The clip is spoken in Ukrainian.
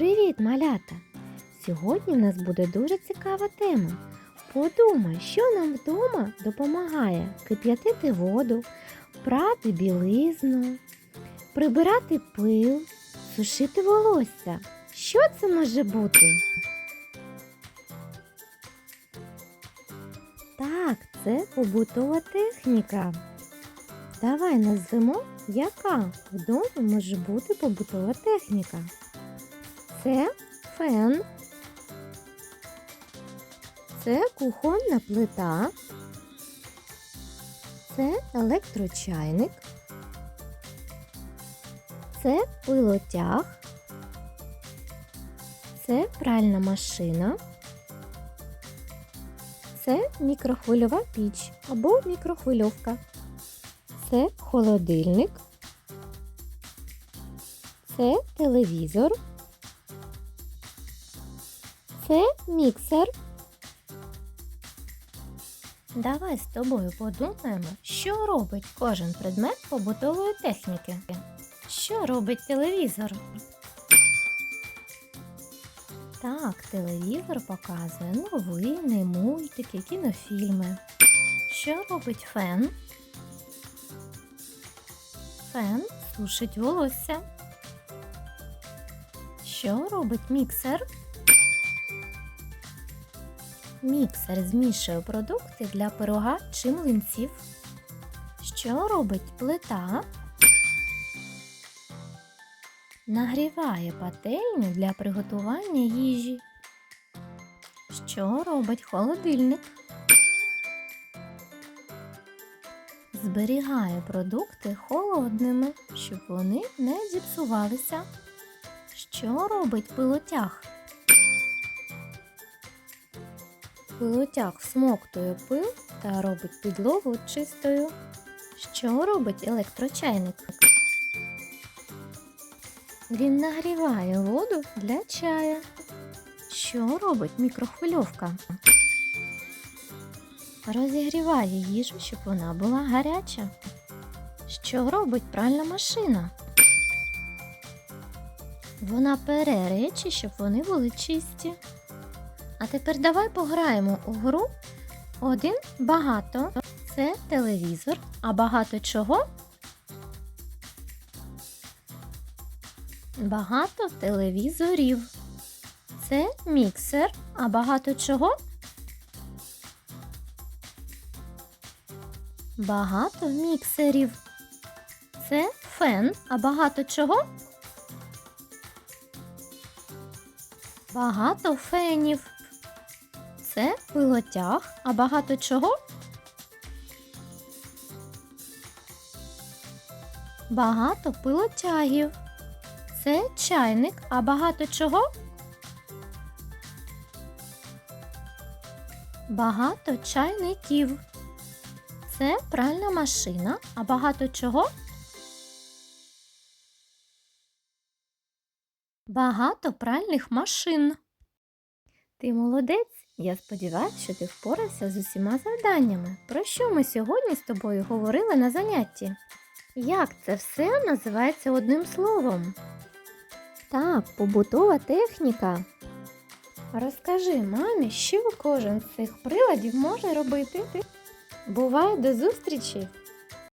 Привіт, малята! Сьогодні в нас буде дуже цікава тема. Подумай, що нам вдома допомагає кип'ятити воду, прати білизну, прибирати пил, сушити волосся. Що це може бути? Так, це побутова техніка. Давай назвемо, яка вдома може бути побутова техніка. Це фен, це кухонна плита, це електрочайник, це пилотяг, це пральна машина, це мікрохвильова піч або мікрохвильовка, це холодильник, це телевізор. Це міксер. Давай з тобою подумаємо, що робить кожен предмет побутової техніки. Що робить телевізор? Так, телевізор показує новини, мультики, кінофільми. Що робить фен? Фен сушить волосся. Що робить міксер? Міксер змішує продукти для пирога чи млинців. Що робить плита? Нагріває пательню для приготування їжі. Що робить холодильник? Зберігає продукти холодними, щоб вони не зіпсувалися. Що робить пилотяг? Пилотяг всмоктує пил та робить підлогу чистою. Що робить електрочайник? Він нагріває воду для чая. Що робить мікрохвильовка? Розігріває їжу, щоб вона була гаряча. Що робить пральна машина? Вона пере речі, щоб вони були чисті. А тепер давай пограємо у гру один багато. Це телевізор, а багато чого? Багато телевізорів. Це міксер, а багато чого? Багато міксерів. Це фен, а багато чого? Багато фенів. Це пилотяг, а багато чого? Багато пилотягів. Це чайник, а багато чого? Багато чайників. Це пральна машина, а багато чого? Багато пральних машин. Ти молодець. Я сподіваюся, що ти впорався з усіма завданнями. Про що ми сьогодні з тобою говорили на занятті? Як це все називається одним словом? Так, побутова техніка. Розкажи мамі, що кожен з цих приладів може робити. Бувай до зустрічі!